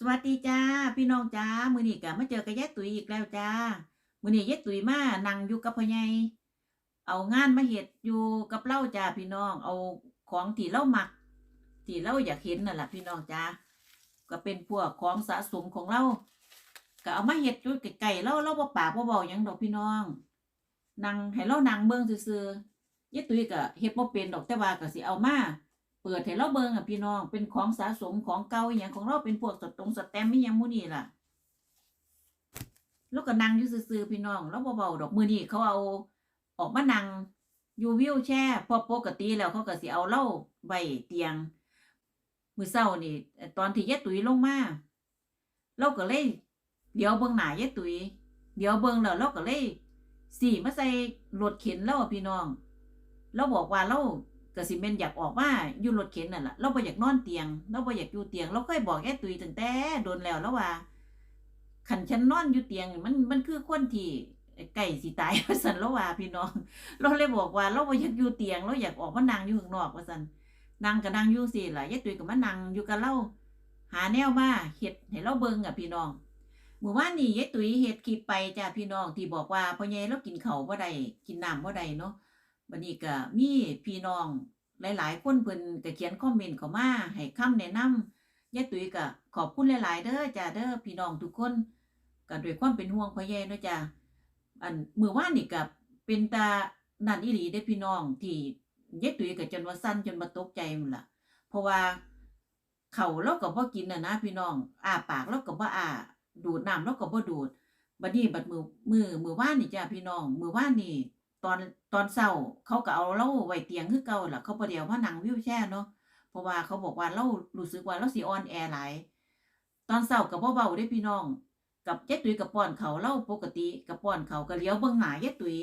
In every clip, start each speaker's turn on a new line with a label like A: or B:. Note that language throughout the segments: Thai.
A: สวัสดีจ้าพี่น้องจ้ามือนี้ก็มาเจอกับยายตุ๋ยอีกแล้วจ้ามือนี้ยายตุ๋ยมานั่งอยู่กับพ่อใหญ่เอางานมาเฮ็ดอยู่กับเราจ้าพี่น้องเอาของที่เราหมัก ที่เราอยากเห็นนั่นแหละพี่น้องจ้าก็เป็นพวกของสะสมของเราก็เอามาเฮ็ดอยู่ไกลๆเราเราบ่ปากบ่เว้ายังดอกพี่น้องนั่งให้เรานั่งเบิ่งซื่อๆยายตุ๋ยก็เฮ็ดบ่เป็นดอกแต่ว่าก็สิเอามา เปิดให้เราเบิ่งอะพี่น้องเป็นของสะสมของเก่าอย่างของเราเป็นพวกสตงสแตมป์อีหยังมูนี่ล่ะแล้วก็นั่งอยู่ซื่อๆพี่น้อง แล้วเบาๆดอกมือนี่เขาเอาออกมานั่งอยู่วิวแช่พอปกติแล้วเขาก็สิเอาเล้าไว้เตียง มือเช้านี่ ตอนที่ยายตุ๋ยลงมาเราก็เลยเดี๋ยวเบิ่งหนายายตุ๋ยเดี๋ยวเบิ่งแล้วเราก็เลยสิมาใส่รถเข็นแล้วพี่น้องเราบอกว่าเรา ก็สิแม่นอยากออกมาอยู่รถเข็นนั่นล่ะเราบ่อยากนอนเตียง เราบ่อยากอยู่เตียง เราเคยบอกยายตุ๋ยตั้งแต่โดนแล้วแล้วว่าขันฉันนอนอยู่เตียงมันมันคือคนที่ใกล้สิตายว่าซั่นแล้วว่าพี่น้อง เราเลยบอกว่า เราบ่อยากอยู่เตียงเราอยากออกมานั่งอยู่ข้างนอกว่าซั่นนั่งก็นั่งอยู่สิล่ะยายตุ้ยก็มานั่งอยู่กับเราหาแนวมาเฮ็ดให้เราเบิ่งอะพี่น้องเมื่อวานนี้ยายตุ้ยเฮ็ดคลิปไปจ้าพี่น้องที่บอกว่าพ่อใหญ่เรากินเขาวบ่ได้กินน้ำบ่ได้เนาะ บัดนี้ก็มีพี่น้องหลาย ๆ คนเพิ่นก็เขียนคอมเมนต์เข้ามาให้คำแนะนำยายตุ้ยก็ขอบคุณหลาย ๆ เด้อจ้าเด้อพี่น้องทุกคนก็ด้วยความเป็นห่วงพ่อแย่เนาะจ้ะอันมือว่านนี่กับเป็นตานั่นอีหลีได้อพี่น้องที่ย็ดตุยกับจนว่าสั้นจนมาตกใจมันล่ะ เพราะว่าเขาเราก็บ่กินน่ะนะพี่น้องอ้าปากเราก็บ่อ้าดูดน้ำเราก็บ่ดูดบัดนี้บัดมือมือมือว่านนี่จ้ะพี่น้องมือว่านนี่ ตอนตอนเช้าเขาก็เอาเราไว้เตียงคือเก่าล่ะเขาบ่ได้เอามานังวิวแชร์เนาะเพราะว่าเขาบอกว่าเรารู้สึกว่าเราสิอ่อนแอร์หลายตอนเช้าก็บ่เบาเด้พี่น้อง กับเจ๊ตุ้ยกับป้อนเขาเล่าปกติกับป้อนเขาก็เลี้ยวเบิ่งหนาเจ๊ตุ้ย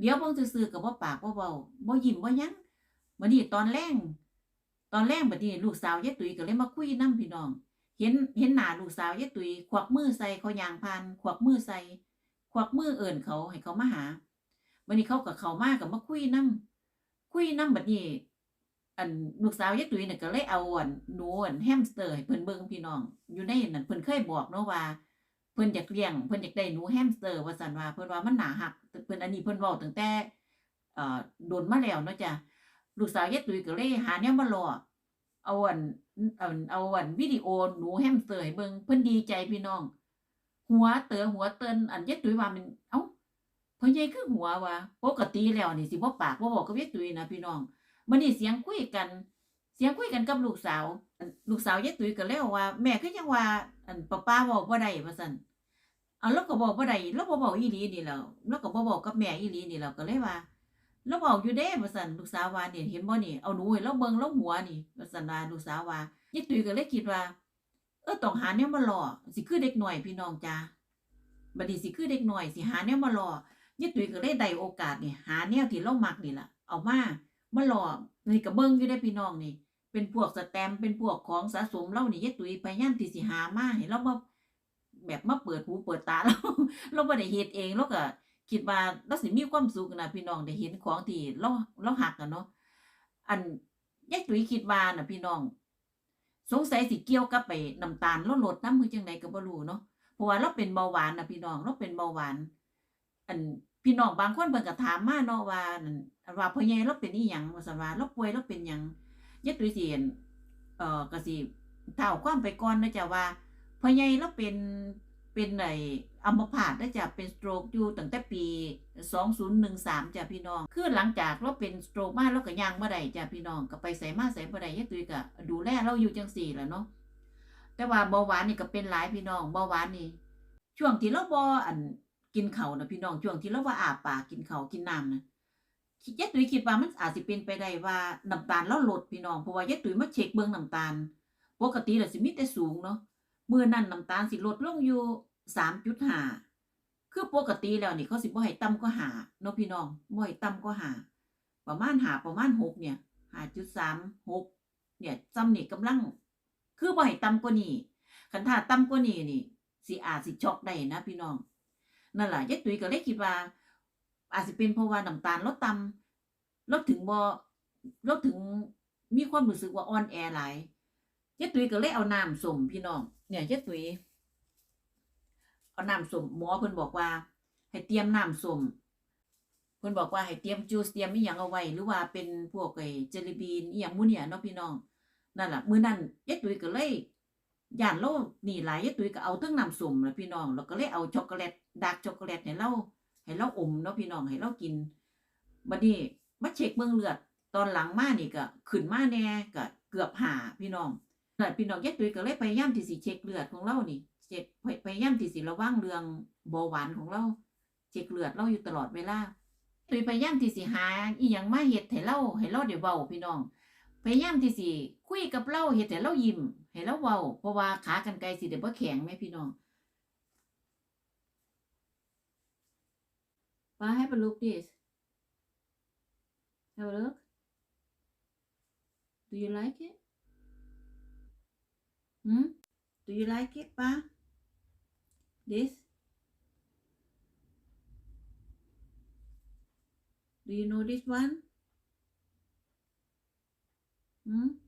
A: เลี้ยวเบิ่งซื่อๆกับบ่ปากบ่เว้าบ่ยิ้มบ่ยังบัดนี้ตอนแรงตอนแรงบัดนี้ลูกสาวเจ๊ตุ้ยก็เลยมาคุยนํพี่น้อง เห็นเห็นหน้าลูกสาวเจ๊ตุ้ยควักมือใส่เขายางพานควักมือใส่ควักมือเอิ้นเขาให้เขามาหา บัดนี้เขาก็เข้ามาก็มาคุยนํคุยนํบัดนี้ อันลูกสาวเจ๊ตุ้ยน่ะก็เลยเอาอันหนูอันแฮมสเตอร์ให้เพิ่นเบิ่งพี่น้อง อยู่ในนั่นเพิ่นเคยบอกเนาะว่า เพิ่นอยากเลี้ยงเพิ่นอยากได้หนูแฮมสเตอร์ว่าซั่นว่าเพิ่นว่ามันหนารักเพิ่นอันนี้เพิ่นเว้าตั้งแต่เอ่อโดนมาแล้วเนาะจ้ะลูกสาวยายตุ้ยก็เลยหาแนวมาล่อเอาอันเอาเอาอันวิดีโอหนูแฮมสเตอร์ให้เบิ่งเพิ่นดีใจพี่น้อง หัวเตอหัวเตินอันยายตุ้ยว่ามันเอ้า พิ่นใหญ่คือหัวว่าปกติแล้วนี่สิบ่ปากบ่บอกกับยายตุ้ยนะพี่น้องมื้อนี้เสียงคุยกัน เสียงคุยกันกับลูกสาว ลูกสาวยายตุ้ยก็เลยว่า แม่คือยังว่า อันป้าป้าเว้าบ่ได้ว่าซั่นเอาเราก็บอกบ่ได้เราบ่เว้าอีหลีนี่แหล้วเราก็บ่เว้ากับแม่อีหลีนี่แหล้วก็เลยว่าเราเว้าอยู่เด้ว่าซั่นลูกสาวว่านี่เห็นบ่นี่เอาหนูให้เราเบิ่งเราหัวนี่ว่าซั่นว่าลูกสาวว่ายายตุ้ยก็เลยคิดว่าเออต้องหาแนวมาหล่อสิคือเด็กหน้อยพี่น้องจ้าบัดนี้สิคือเด็กหน้อยสิหาแนวมาหล่อ ยายตุ้ยก็เลยได้โอกาสนี่หาแนวที่เรามักนี่ล่ะ เอามามาล่อนี่ก็เบิ่งอยู่ได้พี่น้องนี่ เป็นพวกสแตมเป็นพวกของสะสมเรานี่ยายตุ้ยพยายามที่สิหามาให้เรามาแบบมาเปิดหูเปิดตาเราเราบ่ได้เฮ็ดเองเราก็คิดว่าเราสิมีความสุขนะพี่น้องได้เห็นของที่เราเราหักอะเนาะอันยายตุ้ยคิดว่าน่ะพี่น้อง สงสัยสิเกี่ยวกับไปน้ำตาลเราลดน้ำมือจังไดก็บ่รู้เนาะเพราะว่าเราเป็นเบาหวานนะพี่น้องเราเป็นเบาหวาน อันพี่น้องบางคนเพิ่นก็ถามมาเนาะว่านั่นว่าพ่อใหญ่เราเป็นอีหยังว่าซั่นว่าเราป่วยเราเป็นหยังยายตุ้ยสิเห็นเอ่อก็สิเท้าความไปก่อนนะจ้ะว่าพ่อใหญ่เราเป็นเป็นไออัมพาตได้จ้ะเป็นสโตรกอยู่ตั้งแต่ปี 2013จ้ะพี่น้อง คือหลังจากเราเป็นสโตรกมาเราก็ย่างบ่ได้จ้ะพี่น้องก็ไปไสมาไสบ่ได้ยายตุ้ยก็ดูแลเราอยู่จังซี่แหละเนาะแต่ว่าเบาหวานนี่ก็เป็นหลายพี่น้องเบาหวานนี่ช่วงที่เราบ่อัน กินเขานะพี่น้องช่วงที่เราว่าอาปากกินเขากินน้ำนะยายตุ้ยคิดว่ามันอาจสิเป็นไปได้ว่าน้ำตาลเราลดพี่น้องเพราะว่ายายตุ้ยมาเช็คเบิ่งน้ำตาล ปกติแล้วสิมีแต่สูงเนาะเมื้อนั้นน้ำตาลสิลดลงอยู่3.5คือปกติแล้วนี่เขาสิบ่ให้ต่ำกว่าเนาะพี่น้องบ่ให้ต่ำกว่าประมาณ5ประมาณ6เนี่ย5.3 6เนี่ยซ้ำนี่กำลัง คือบ่ให้ต่ำกว่านี้คันถ้าต่ำกว่านี้นี่สิอาจสิช็อกได้นะพี่น้อง นั่นแหละยายตุ้ยก็เลยคิดว่า อาจสิเป็นเพราะว่าน้ำตาลเราต่ำเราถึงบ่เราถึงมีความรู้สึกว่าอ่อนแอหลายยายตุ้ยก็เลยเอาน้ำส้มพี่น้องเนี่ยยายตุ้ยเอาน้ำส้มหมอเพิ่นบอกว่า ให้เตรียมน้ำส้มเพิ่นบอกว่าให้เตรียมจูสเตรียมอีหยังเอาไว้หรือว่าเป็นพวกไอ้เจลีบีนอีหยังมู่เนี่ยเนาะพี่น้องนั่นแหละมื้อนั้นยายตุ้ยก็เลยย่านเรานี่หลายยายตุ้ยก็เอาเทั้งน้ำส้มล่ะพี่น้องแล้วก็เลยเอาช็อกโกแลต ดาร์กช็อกโกแลตให้เราให้เราอมเนาะพี่น้องให้เรากินบัดนี้มาเช็คเบิ่งเลือด ตอนหลังมานี่ก็ขึ้นมาแน่ก็เกือบหาพี่น้องนั่นพี่น้องแยายตุ้ยก็เลยพยายามที่สิเช็คเลือดของเรานี่เช็คพยายามที่สิระวังเรื่องเบาหวานของเราเช็คเลือดเราอยู่ตลอดเวลาตุ้ยพยายามที่สิหาอีหยังมาเฮ็ดให้เราให้เราได้เว้าพี่น้องพยายามที่สิคุยกับเราเฮ็ดให้เรายิ้มให้เราเว้าเพราะว่าขากรรไกรสิได้บ่แข็งแม่พี่น้อง i have a look this. Have a look. Do you like it? Hmm? Do you like it, Pa? This? Do you know this one? Hmm?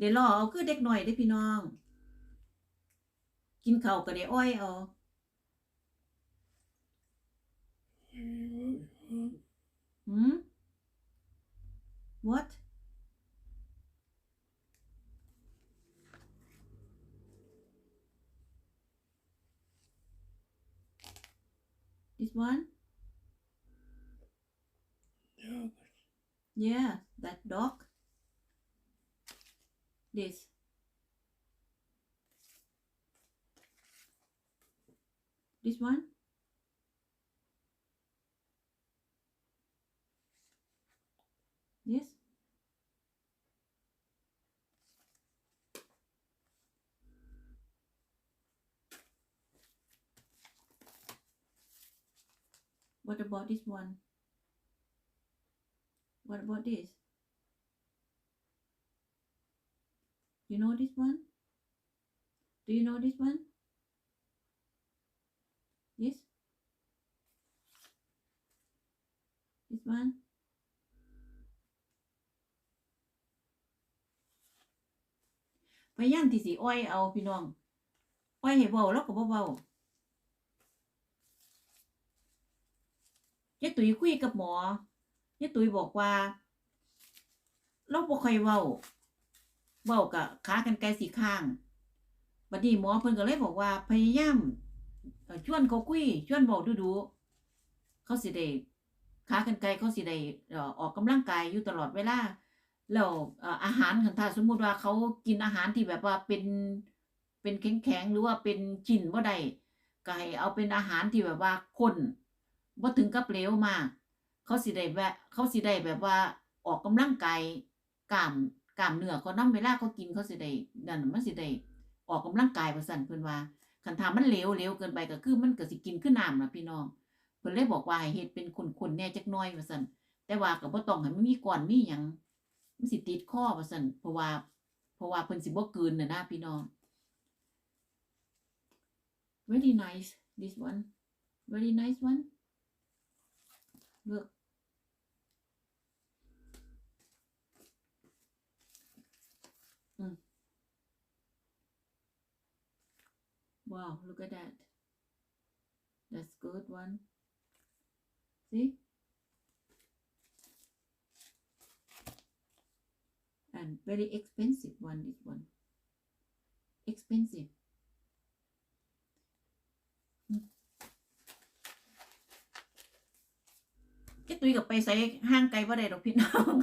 A: เดี๋ยวรอเอาคือเด็กหน่อยได้อพี่น้อง กินข้าวก็ได้อ้อยเอาหืม what this one
B: Dog.
A: yeah that dog this this one? Yes. What about this one? What about this you know this one do you know this one yes this one พยายามที่สิอ้อยเอาพี่น้องอ้อยให้เบาแล้วก็บ่เบายายตุ๋ยคุยกับหมอยายตุ๋ยบอกว่าเราบ่ค่อยเว้า เว้ากับขากันไกลสีข้างบัดนี้หมอเพิ่นก็เลยบอกว่าพยายามชวนเขาคุยชวนเว้าดูๆเขาสิได้ขากันไกลเขาสิได้ออออกกำลังกายอยู่ตลอดเวลาแล้วอาหารคันถ้าสมมุติว่าเขากินอาหารที่แบบว่าเป็นเป็นแข็งๆหรือว่าเป็นชิ้นบ่ได้ก็ให้เอาเป็นอาหารที่แบบว่าข้นบ่ถึงกับเหลวมาก เขาสิได้แบบเขาสิได้แบบว่าออกกำลังกายกล้าม กล้ามเนื้อเขานำเวลาเขากินเขาสิได้นั่นมันสิได้ออกกำลังกายว่าซั่นเพิ่นว่าคันถามันเหลวเหลวเกินไปก็คือมันก็สิกินคือน้ำล่ะพี่น้องเพิ่นเลยบอกว่าให้เฮ็ดเป็นข้นๆแน่จักน่อยว่าซั่นแต่ว่าก็บ่ต้องให้มันมีก้อนมีหยังมันสิติดคอว่าซั่นเพราะว่า เพราะว่าเพิ่นสิบ่กลืนน่ะนะพี่น้อง very nice this one very nice one look wow look at that that's good one see and very expensive one this one expensive จะตุยกับไปใส่ห้างไกลบ่าได้ดอกพี่น้อง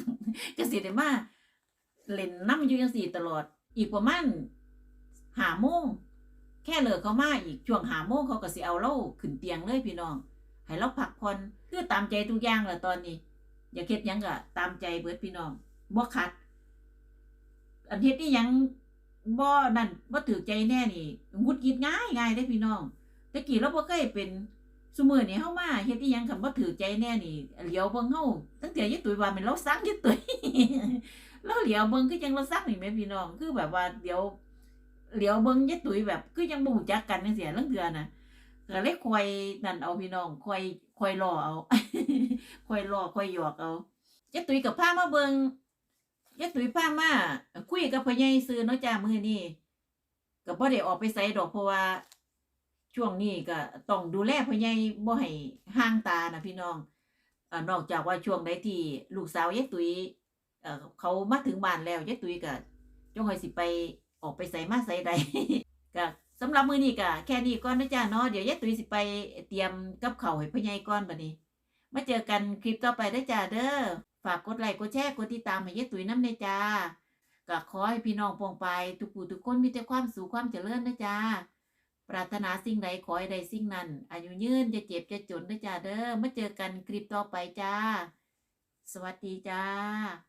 A: จะสิได้มาเล่นน้ำอยู่จังสี่ตลอด อีกประมาณหาโมง แค่เลิกเขามาอีกช่วงหาโมงเขาก็สิเอาเราขึ้นเตียงเลยพี่น้อง ให้เราพักผ่อนคือตามใจทุกอย่างแหละตอนนี้ อย่าเฮ็ดยังก็ตามใจเบิดพี่น้องบ่ขัด อันเฮ็ดนี่ยังบ่นั่นบ่ถือใจแน่นี่งุดหงิดง่ายง่ายเด้พี่น้องแต่กี้เราบ่เคยเป็นซุมื้อนี้เฮามาเฮ็ดอีหยังคันบ่ถือใจแน่นี่เหลียวเบิ่งเฮาตั้งแต่ยายตุ้ยว่าแม่นเราสั่งยายตุ้ยเราเหลียวเบิ่งคือจังเราสั่งนี่แม่พี่น้องคือแบบว่าเดี๋ยว เหลียวเบิ่งยายตุ้ยแบบคือยังบ่รู้จักกันจังซี่ลางเทื่อน่ะก็เลยคอยนั่นเอาพี่น้องคอยคอยรอเอาคอยรอคอยหยอกเอาเจ๊ตุ้ยกับพามาเบิงเจ๊ตุ้ยพามาคุยกับพ่อใหญ่ซื้อเนาะจ้ามื้อนี้ก็บ่ได้ออกไปไสดอกเพราะว่า ช่วงนี้ก็ต้องดูแลพ่อใหญ่บ่ให้ห่างตานะพี่น้องอนอกจากว่าช่วงใดที่ลูกสาวยายตุ้ยเขามาถึงบ้านแล้วยายตุ้ยก็จงให้สิไป ออกไปไสมาไสใดก็สำหรับมือนี้ก็แค่นี้ก่อนนะจ๊ะเนาะเดี๋ยวยายตุ้ยสิไปเตรียมกับข้าวให้พ่อใหญ่ก่อนบัดนี้ มาเจอกันคลิปต่อไปได้จ้าเด้อฝากกดไลค์กดแชร์กดติดตามให้ยายตุ้ยน้ำเด้อจ้าก็ขอให้พี่น้องปองไปทุกผู้ทุกคนมีแต่ความสุขความเจริญนะจ้าปรารถนาสิ่งใดขอให้ได้สิ่งนั้น อายุยืนจะเจ็บจะจนนะจ้าเด้อมาเจอกันคลิปต่อไปจ้า สวัสดีจ้า